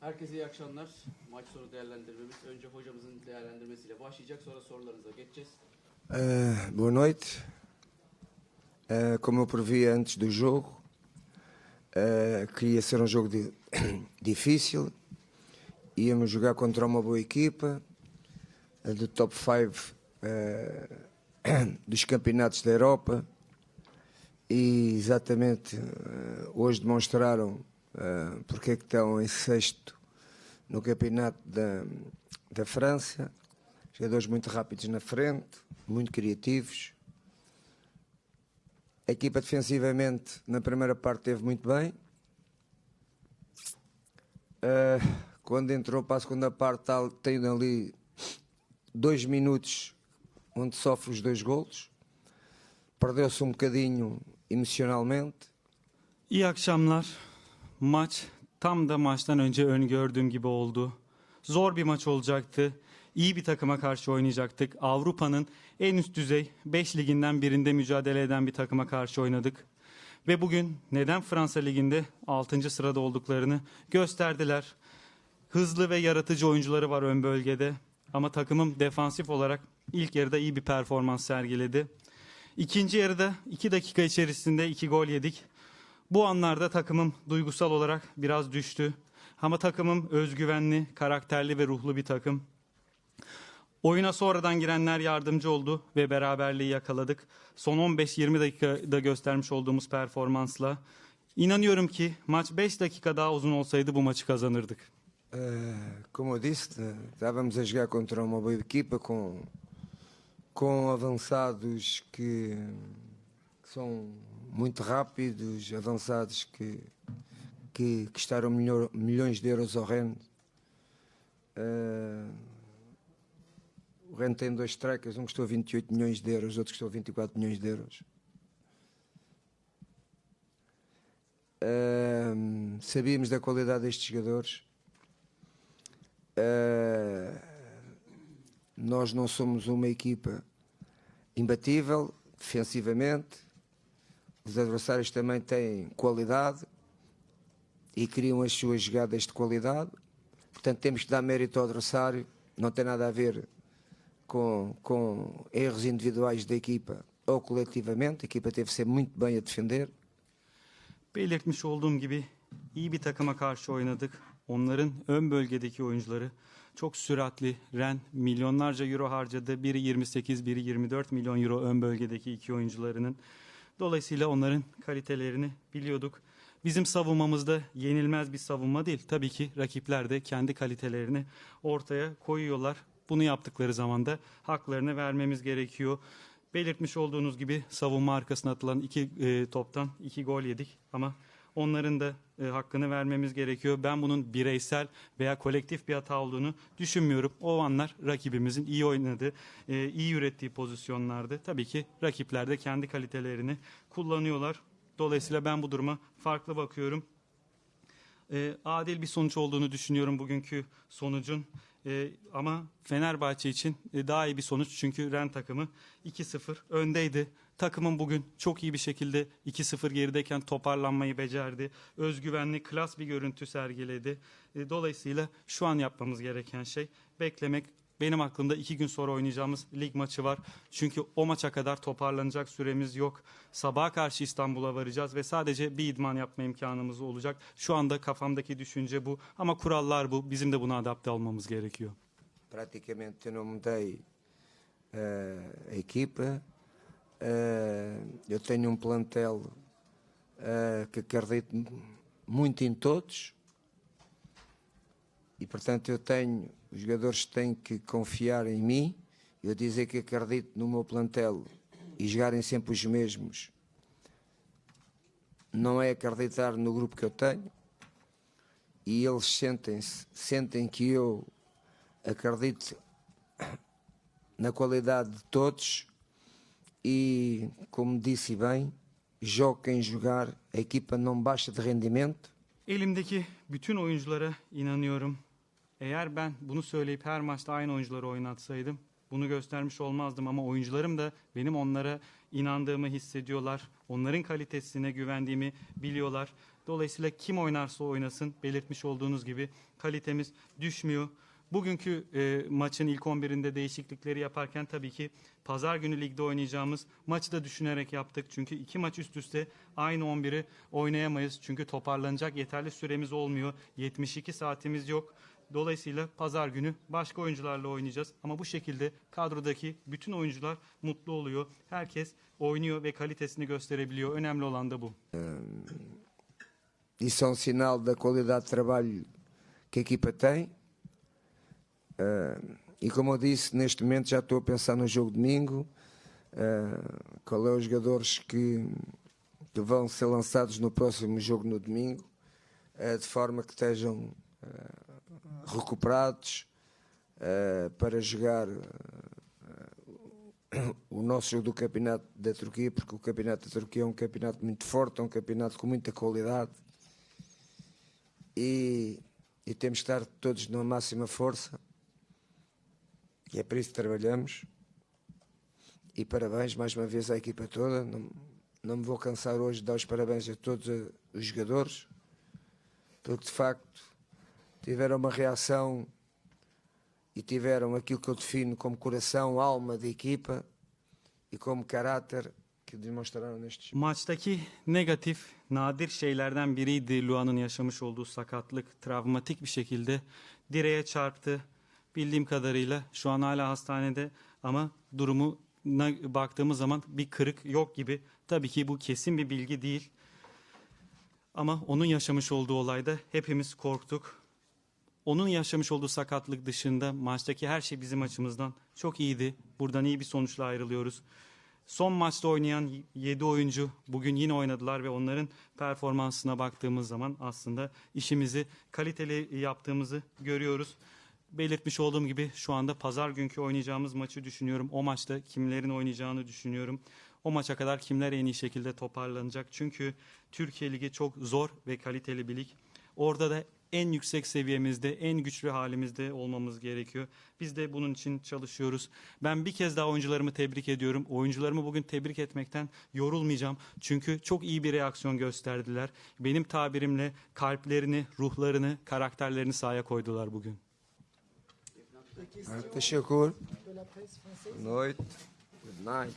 Herkese iyi akşamlar. Maç sonu değerlendirmemiz. Önce hocamızın değerlendirmesiyle başlayacak. Sonra sorularınıza geçeceğiz. Uh, boa noite. Uh, como eu previ antes do jogo, uh, queria ser um jogo di- difícil. Íamos jogar contra uma boa equipa, uh, do top 5 dos campeonatos da Europa. E exatamente hoje demonstraram uh, porque é que estão em sexto no campeonato da, da França. Jogadores muito rápidos na frente, muito criativos. A equipa defensivamente na primeira parte teve muito bem. Ah, quando entrou para a segunda parte tem ali dois minutos onde sofre os dois golos. Perdeu-se um bocadinho emocionalmente. İyi akşamlar. Maç tam da maçtan önce öngördüğüm gibi oldu. Zor bir maç olacaktı. İyi bir takıma karşı oynayacaktık. Avrupa'nın en üst düzey 5 liginden birinde mücadele eden bir takıma karşı oynadık. Ve bugün neden Fransa liginde 6. sırada olduklarını gösterdiler. Hızlı ve yaratıcı oyuncuları var ön bölgede. Ama takımım defansif olarak ilk yarıda iyi bir performans sergiledi. İkinci yarıda 2 dakika içerisinde 2 gol yedik. Bu anlarda takımım duygusal olarak biraz düştü. Ama takımım özgüvenli, karakterli ve ruhlu bir takım. Oyuna sonradan girenler yardımcı oldu ve beraberliği yakaladık. Son 15-20 dakikada göstermiş olduğumuz performansla. İnanıyorum ki maç 5 dakika daha uzun olsaydı bu maçı kazanırdık. Ah, como disse, estávamos a jogar contra uma boa equipa com, com avançados que são muito rápidos, avançados que, que custaram milho- milhões de euros ao Rennes. Eh, o Rennes tem dois strikers, um custou 28 milhões de euros, outro custou 24 milhões de euros. Eh, sabíamos da qualidade destes jogadores. Uh, nós não somos uma equipa imbatível defensivamente. Os adversários também têm qualidade e criam as suas jogadas de qualidade. Portanto, temos que dar mérito ao adversário. Não tem nada a ver com, com erros individuais da equipa ou coletivamente. A equipa teve ser muito bem a defender. Belirtmiş olduğum gibi iyi bir takıma karşı oynadık. Onların ön bölgedeki oyuncuları çok süratli. Ren milyonlarca euro harcadı. Biri 28, biri 24 milyon euro ön bölgedeki iki oyuncularının. Dolayısıyla onların kalitelerini biliyorduk. Bizim savunmamızda yenilmez bir savunma değil. Tabii ki rakipler de kendi kalitelerini ortaya koyuyorlar. Bunu yaptıkları zaman da haklarını vermemiz gerekiyor. Belirtmiş olduğunuz gibi savunma arkasına atılan iki e, toptan iki gol yedik ama onların da e, hakkını vermemiz gerekiyor. Ben bunun bireysel veya kolektif bir hata olduğunu düşünmüyorum. O anlar rakibimizin iyi oynadığı, e, iyi ürettiği pozisyonlardı. Tabii ki rakipler de kendi kalitelerini kullanıyorlar. Dolayısıyla ben bu duruma farklı bakıyorum. E, adil bir sonuç olduğunu düşünüyorum bugünkü sonucun. E, ama Fenerbahçe için e, daha iyi bir sonuç çünkü Ren takımı 2-0 öndeydi. Takımın bugün çok iyi bir şekilde 2-0 gerideyken toparlanmayı becerdi. Özgüvenli, klas bir görüntü sergiledi. E, dolayısıyla şu an yapmamız gereken şey beklemek. Benim aklımda iki gün sonra oynayacağımız lig maçı var. Çünkü o maça kadar toparlanacak süremiz yok. Sabaha karşı İstanbul'a varacağız ve sadece bir idman yapma imkanımız olacak. Şu anda kafamdaki düşünce bu ama kurallar bu. Bizim de buna adapte olmamız gerekiyor. praticamente não mudei eh, a equipa. Eh, eu tenho um plantel eh, que acredito muito em todos e, portanto, eu tenho, os jogadores têm que confiar em mim. Eu dizer que acredito no meu plantel e jogarem sempre os mesmos não é acreditar no grupo que eu tenho e eles sentem-se, sentem que eu acredito na qualidade de todos e, como disse bem, jogo quem jogar, a equipa não baixa de rendimento. Elimdeki bütün oyunculara inanıyorum. Eğer ben bunu söyleyip her maçta aynı oyuncuları oynatsaydım bunu göstermiş olmazdım ama oyuncularım da benim onlara inandığımı hissediyorlar. Onların kalitesine güvendiğimi biliyorlar. Dolayısıyla kim oynarsa oynasın belirtmiş olduğunuz gibi kalitemiz düşmüyor. Bugünkü e, maçın ilk 11'inde değişiklikleri yaparken tabii ki pazar günü ligde oynayacağımız maçı da düşünerek yaptık. Çünkü iki maç üst üste aynı 11'i oynayamayız. Çünkü toparlanacak yeterli süremiz olmuyor. 72 saatimiz yok. Dolayısıyla pazar günü başka oyuncularla oynayacağız. Ama bu şekilde kadrodaki bütün oyuncular mutlu oluyor. Herkes oynuyor ve kalitesini gösterebiliyor. Önemli olan da bu. Isso é um sinal da qualidade de trabalho que a equipa tem. Eh, e como eu disse, neste momento já estou a pensar no jogo domingo. eh, qual é os jogadores que, que vão ser lançados no próximo jogo no domingo, eh, de forma que estejam eh, recuperados eh, para jogar eh, o nosso jogo do campeonato da Turquia, porque o campeonato da Turquia é um campeonato muito forte, é um campeonato com muita qualidade e, e temos que estar todos na máxima força. E é para isso que trabalhamos. E parabéns mais uma vez à equipa toda. Não, não me vou cansar hoje de dar os parabéns a todos os jogadores, porque de facto tiveram uma reação e tiveram aquilo que eu defino como coração, alma da equipa e como caráter que demonstraram nestes. Maçtaki negatif, nadir şeylerden biriydi Luan'ın yaşamış olduğu sakatlık. Travmatik bir şekilde direğe çarptı. Bildiğim kadarıyla şu an hala hastanede ama durumuna baktığımız zaman bir kırık yok gibi. Tabii ki bu kesin bir bilgi değil. Ama onun yaşamış olduğu olayda hepimiz korktuk. Onun yaşamış olduğu sakatlık dışında maçtaki her şey bizim açımızdan çok iyiydi. Buradan iyi bir sonuçla ayrılıyoruz. Son maçta oynayan 7 oyuncu bugün yine oynadılar ve onların performansına baktığımız zaman aslında işimizi kaliteli yaptığımızı görüyoruz. Belirtmiş olduğum gibi şu anda pazar günkü oynayacağımız maçı düşünüyorum. O maçta kimlerin oynayacağını düşünüyorum. O maça kadar kimler en iyi şekilde toparlanacak. Çünkü Türkiye Ligi çok zor ve kaliteli bir lig. Orada da en yüksek seviyemizde, en güçlü halimizde olmamız gerekiyor. Biz de bunun için çalışıyoruz. Ben bir kez daha oyuncularımı tebrik ediyorum. Oyuncularımı bugün tebrik etmekten yorulmayacağım. Çünkü çok iyi bir reaksiyon gösterdiler. Benim tabirimle kalplerini, ruhlarını, karakterlerini sahaya koydular bugün. Teşekkür. Boa noite. Good night.